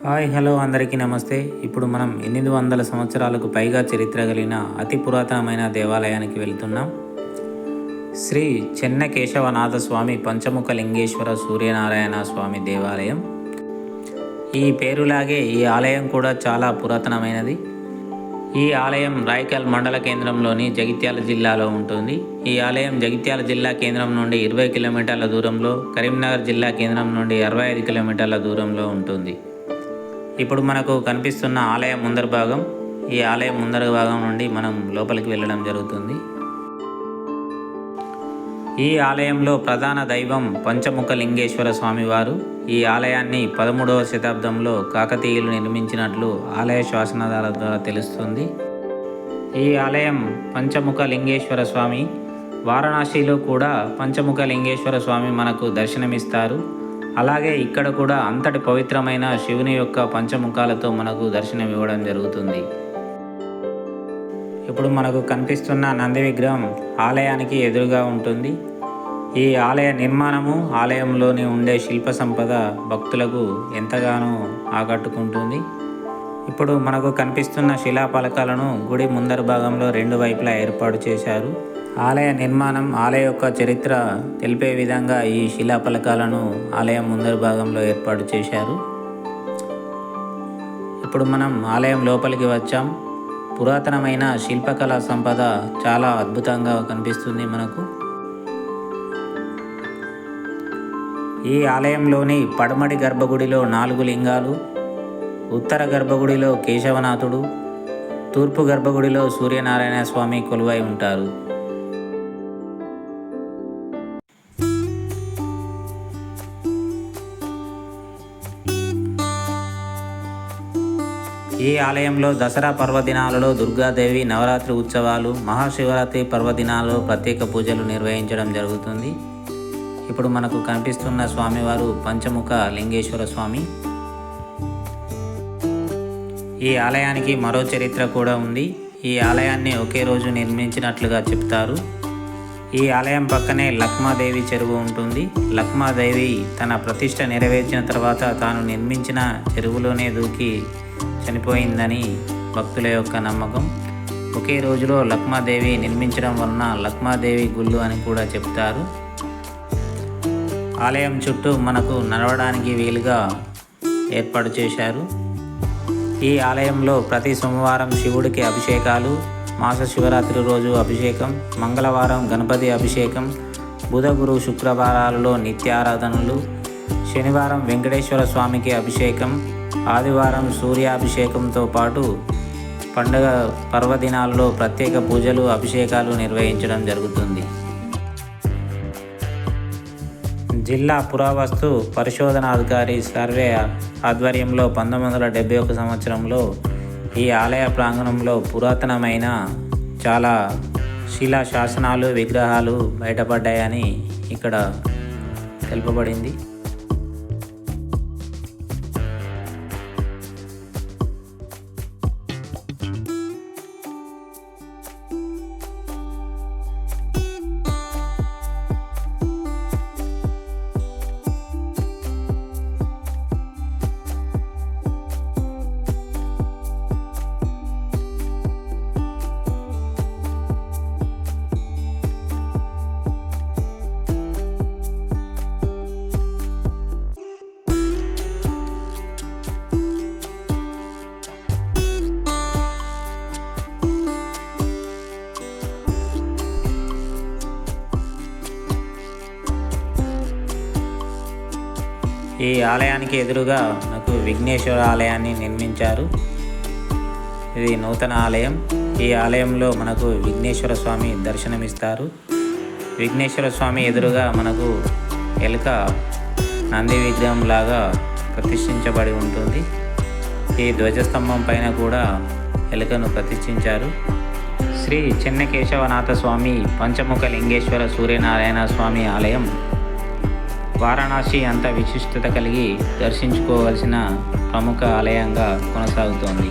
Hi hello అందరికీ నమస్తే. ఇప్పుడు మనం ఎనిమిది వందల సంవత్సరాలకు పైగా చరిత్ర కలిగిన అతి పురాతనమైన దేవాలయానికి వెళ్తున్నాం. శ్రీ చెన్న కేశవనాథ స్వామి పంచముఖ లింగేశ్వర సూర్యనారాయణ స్వామి దేవాలయం. ఈ పేరులాగే ఈ ఆలయం కూడా చాలా పురాతనమైనది. ఈ ఆలయం రాయకల్ మండల కేంద్రంలోని జగిత్యాల జిల్లాలో ఉంటుంది. ఈ ఆలయం జగిత్యాల జిల్లా కేంద్రం నుండి ఇరవై కిలోమీటర్ల దూరంలో కరీంనగర్ జిల్లా కేంద్రం నుండి అరవై ఐదు కిలోమీటర్ల దూరంలో ఉంటుంది. ఇప్పుడు మనకు కనిపిస్తున్న ఆలయం ముందర భాగం ఈ ఆలయం ముందర భాగం నుండి మనం లోపలికి వెళ్ళడం జరుగుతుంది. ఈ ఆలయంలో ప్రధాన దైవం పంచముఖ లింగేశ్వర స్వామివారు. ఈ ఆలయాన్ని పదమూడవ శతాబ్దంలో కాకతీయులు నిర్మించినట్లు ఆలయ శాసనాధార ద్వారా తెలుస్తుంది. ఈ ఆలయం పంచముఖ లింగేశ్వర స్వామి. వారణాసిలో కూడా పంచముఖ లింగేశ్వర స్వామి మనకు దర్శనమిస్తారు. అలాగే ఇక్కడ కూడా అంతటి పవిత్రమైన శివుని యొక్క పంచముఖాలతో మనకు దర్శనం ఇవ్వడం జరుగుతుంది. ఇప్పుడు మనకు కనిపిస్తున్న నంది విగ్రహం ఆలయానికి ఎదురుగా ఉంటుంది. ఈ ఆలయ నిర్మాణము ఆలయంలోని ఉండే శిల్ప సంపద భక్తులకు ఎంతగానో ఆకట్టుకుంటుంది. ఇప్పుడు మనకు కనిపిస్తున్న శిలాఫలకాలను గుడి ముందర భాగంలో రెండు వైపులా ఏర్పాటు చేశారు. ఆలయ నిర్మాణం ఆలయ యొక్క చరిత్ర తెలిపే విధంగా ఈ శిలాఫలకాలను ఆలయం ముందరి భాగంలో ఏర్పాటు చేశారు. ఇప్పుడు మనం ఆలయం లోపలికి వచ్చాం. పురాతనమైన శిల్పకళా సంపద చాలా అద్భుతంగా కనిపిస్తుంది మనకు. ఈ ఆలయంలోని పడమటి గర్భగుడిలో నాలుగు లింగాలు ఉత్తర గర్భగుడిలో కేశవనాథుడు తూర్పు గర్భగుడిలో సూర్యనారాయణ స్వామి కొలువై ఉంటారు. ఈ ఆలయంలో దసరా పర్వదినాలలో దుర్గాదేవి నవరాత్రి ఉత్సవాలు మహాశివరాత్రి పర్వదినాలలో ప్రత్యేక పూజలు నిర్వహించడం జరుగుతుంది. ఇప్పుడు మనకు కనిపిస్తున్న స్వామివారు పంచముఖ లింగేశ్వర స్వామి. ఈ ఆలయానికి మరో చరిత్ర కూడా ఉంది. ఈ ఆలయాన్ని ఒకే రోజు నిర్మించినట్లుగా చెప్తారు. ఈ ఆలయం పక్కనే లక్మాదేవి చెరువు ఉంటుంది. లక్మాదేవి తన ప్రతిష్ట నెరవేర్చిన తర్వాత తాను నిర్మించిన చెరువులోనే దూకి చనిపోయిందని భక్తుల యొక్క నమ్మకం. ఒకే రోజులో లక్మాదేవి నిర్మించడం వలన లక్మాదేవి గుళ్ళు అని కూడా చెప్తారు. ఆలయం చుట్టూ మనకు నడవడానికి వీలుగా ఏర్పాటు చేశారు. ఈ ఆలయంలో ప్రతి సోమవారం శివుడికి అభిషేకాలు మాస శివరాత్రి రోజు అభిషేకం మంగళవారం గణపతి అభిషేకం బుధ గురు శుక్రవారాలలో నిత్యారాధనలు శనివారం వెంకటేశ్వర స్వామికి అభిషేకం ఆదివారం సూర్యాభిషేకంతో పాటు పండుగ పర్వదినాల్లో ప్రత్యేక పూజలు అభిషేకాలు నిర్వహించడం జరుగుతుంది. జిల్లా పురావస్తు పరిశోధనాధికారి సర్వే ఆధ్వర్యంలో పంతొమ్మిది వందల డెబ్బై ఒక సంవత్సరంలో ఈ ఆలయ ప్రాంగణంలో పురాతనమైన చాలా శిలా శాసనాలు విగ్రహాలు బయటపడ్డాయని ఇక్కడ తెలుపబడింది. ఈ ఆలయానికి ఎదురుగా మనకు విఘ్నేశ్వర ఆలయాన్ని నిర్మించారు. ఇది నూతన ఆలయం. ఈ ఆలయంలో మనకు విఘ్నేశ్వర స్వామి దర్శనమిస్తారు. విఘ్నేశ్వర స్వామి ఎదురుగా మనకు ఎలుక నంది విగ్రహం లాగా ప్రతిష్ఠించబడి ఉంటుంది. ఈ ధ్వజస్తంభం పైన కూడా ఎలుకను ప్రతిష్ఠించారు. శ్రీ చెన్నకేశవనాథ స్వామి పంచముఖ లింగేశ్వర సూర్యనారాయణ స్వామి ఆలయం వారణాసి అంత విశిష్టత కలిగి దర్శించుకోవలసిన ప్రముఖ ఆలయంగా కొనసాగుతోంది.